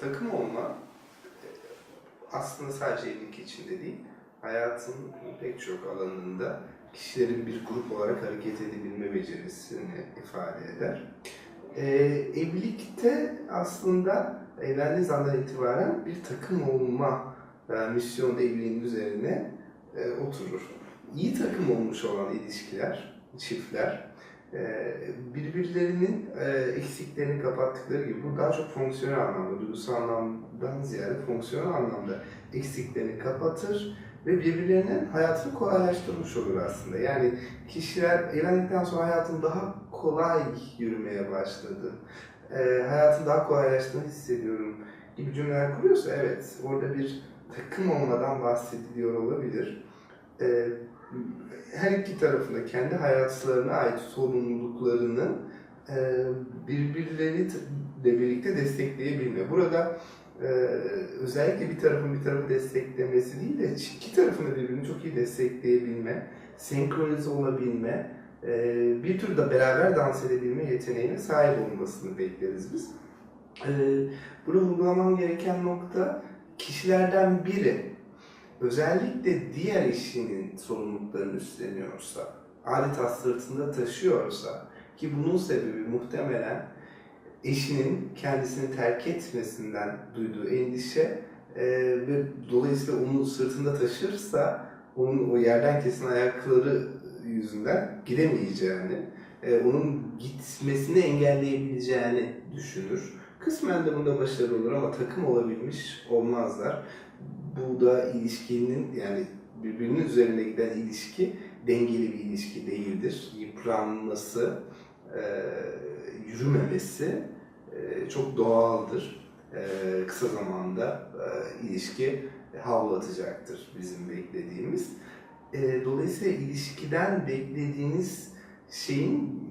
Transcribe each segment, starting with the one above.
takım olma e, aslında sadece evlilik içinde değil, hayatın pek çok alanında kişilerin bir grup olarak hareket edebilme becerisini ifade eder. Ee, evlilikte aslında evlendiğiniz andan itibaren bir takım olma e, misyonu evliliğin üzerine e, oturur. İyi takım olmuş olan ilişkiler, çiftler e, birbirlerinin e, eksiklerini kapattıkları gibi bu daha çok fonksiyonel anlamda, duygusal anlamdan ziyade fonksiyonel anlamda eksiklerini kapatır ve birbirlerinin hayatını kolaylaştırmış olur aslında. Yani kişiler evlendikten sonra hayatın daha kolay yürümeye başladı. E, hayatın daha kolaylaştığını hissediyorum gibi cümleler kuruyorsa evet orada bir takım olmadan bahsediliyor olabilir. E, her iki tarafında kendi hayatlarına ait sorumluluklarını e, birbirleriyle birlikte destekleyebilme. Burada e, özellikle bir tarafın bir tarafı desteklemesi değil de iki tarafın da birbirini çok iyi destekleyebilme, senkronize olabilme, e, bir tür de beraber dans edebilme yeteneğine sahip olmasını bekleriz biz. E, burada vurgulamam gereken nokta kişilerden biri özellikle diğer eşinin sorumluluklarını üstleniyorsa, adeta sırtında taşıyorsa ki bunun sebebi muhtemelen eşinin kendisini terk etmesinden duyduğu endişe e, ve dolayısıyla onu sırtında taşırsa onun o yerden kesilen ayakları yüzünden gidemeyeceğini, e, onun gitmesini engelleyebileceğini düşünür. Kısmen de bunda başarılı olur ama takım olabilmiş olmazlar. Bu da ilişkinin yani birbirinin üzerine giden ilişki dengeli bir ilişki değildir. Yıpranması, e, yürümemesi e, çok doğaldır. E, kısa zamanda e, ilişki havlatacaktır bizim beklediğimiz. E, dolayısıyla ilişkiden beklediğiniz şeyin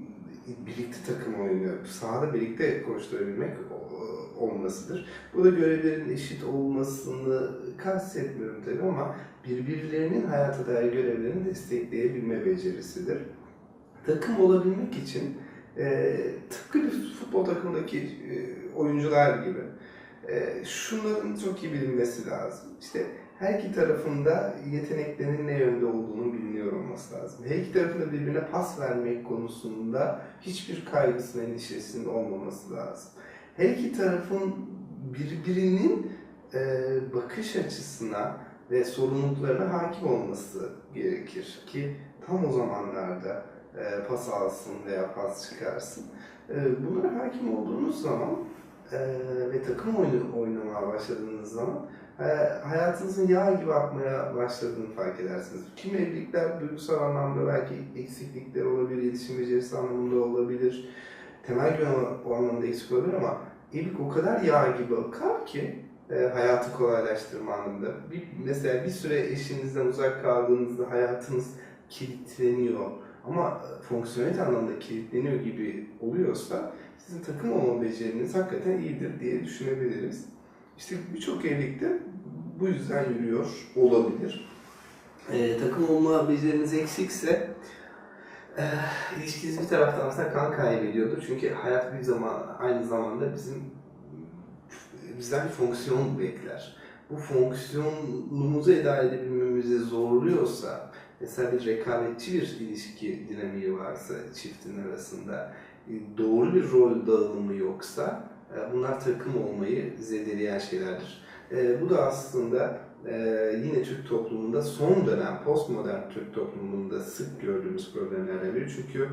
birlikte takım oyunu, sahada birlikte koşturabilmek o- olmasıdır. Bu da görevlerin eşit olmasını kastetmiyorum tabii ama birbirlerinin hayata dair görevlerini destekleyebilme becerisidir. Takım olabilmek için e, tıpkı bir futbol takımındaki e, oyuncular gibi e, şunların çok iyi bilinmesi lazım. İşte her iki tarafında yeteneklerinin ne yönde olduğunu biliniyor olması. Her iki tarafında birbirine pas vermek konusunda hiçbir kaygısının, endişesinin olmaması lazım. Her iki tarafın birbirinin e, bakış açısına ve sorumluluklarına hakim olması gerekir ki tam o zamanlarda e, pas alsın veya pas çıkarsın. E, bunlara hakim olduğunuz zaman e, ve takım oyunu oynamaya başladığınız zaman e, hayatınızın yağ gibi akmaya başladığını fark edersiniz. Kimi evlilikler duygusal anlamda belki eksiklikler olabilir, iletişim becerisi anlamında olabilir, temel güven o anlamda eksik olabilir ama evlilik o kadar yağ gibi akar ki e, hayatı kolaylaştırma anlamında. Bir, mesela bir süre eşinizden uzak kaldığınızda hayatınız kilitleniyor ama fonksiyonel anlamda kilitleniyor gibi oluyorsa sizin takım olma beceriniz hakikaten iyidir diye düşünebiliriz. İşte birçok evlilikte bu yüzden yürüyor olabilir. Ee, takım olma beceriniz eksikse e, ilişkiniz bir taraftan aslında kan kaybediyordur. Çünkü hayat bir zaman aynı zamanda bizim bizden bir fonksiyon bekler. Bu fonksiyonumuzu eda edebilmemizi zorluyorsa, mesela bir rekabetçi bir ilişki dinamiği varsa çiftin arasında, e, doğru bir rol dağılımı yoksa e, bunlar takım olmayı zedeleyen şeylerdir. E, Bu da aslında e, yine Türk toplumunda son dönem, postmodern Türk toplumunda sık gördüğümüz problemlerden biri. Çünkü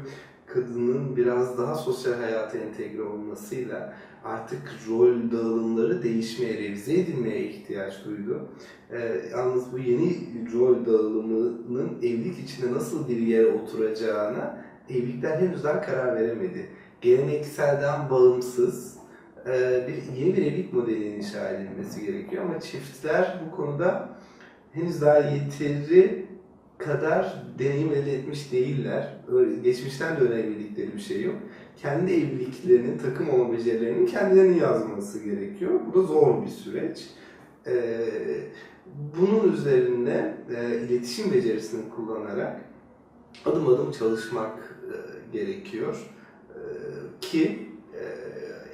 kadının biraz daha sosyal hayata entegre olmasıyla artık rol dağılımları değişmeye, revize edilmeye ihtiyaç duydu. Ee, yalnız bu yeni rol dağılımının evlilik içinde nasıl bir yere oturacağına evlilikler henüz daha karar veremedi. Gelenekselden bağımsız e, bir yeni bir evlilik modelinin inşa edilmesi gerekiyor ama çiftler bu konuda henüz daha yeteri kadar deneyim elde etmiş değiller. Öyle, geçmişten de öğrenebildikleri bir şey yok. Kendi evliliklerinin, takım olma becerilerinin kendilerini yazması gerekiyor. Bu da zor bir süreç. Ee, bunun üzerine e, iletişim becerisini kullanarak adım adım çalışmak e, gerekiyor. E, ki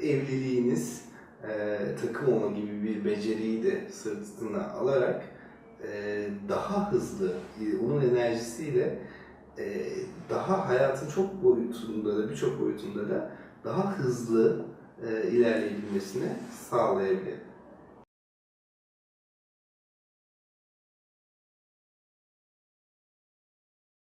e, evliliğiniz e, takım olma gibi bir beceriyi de sırtına alarak daha hızlı, e, onun enerjisiyle e, daha hayatın çok boyutunda da birçok boyutunda da daha hızlı e, ilerleyebilmesini sağlayabilir.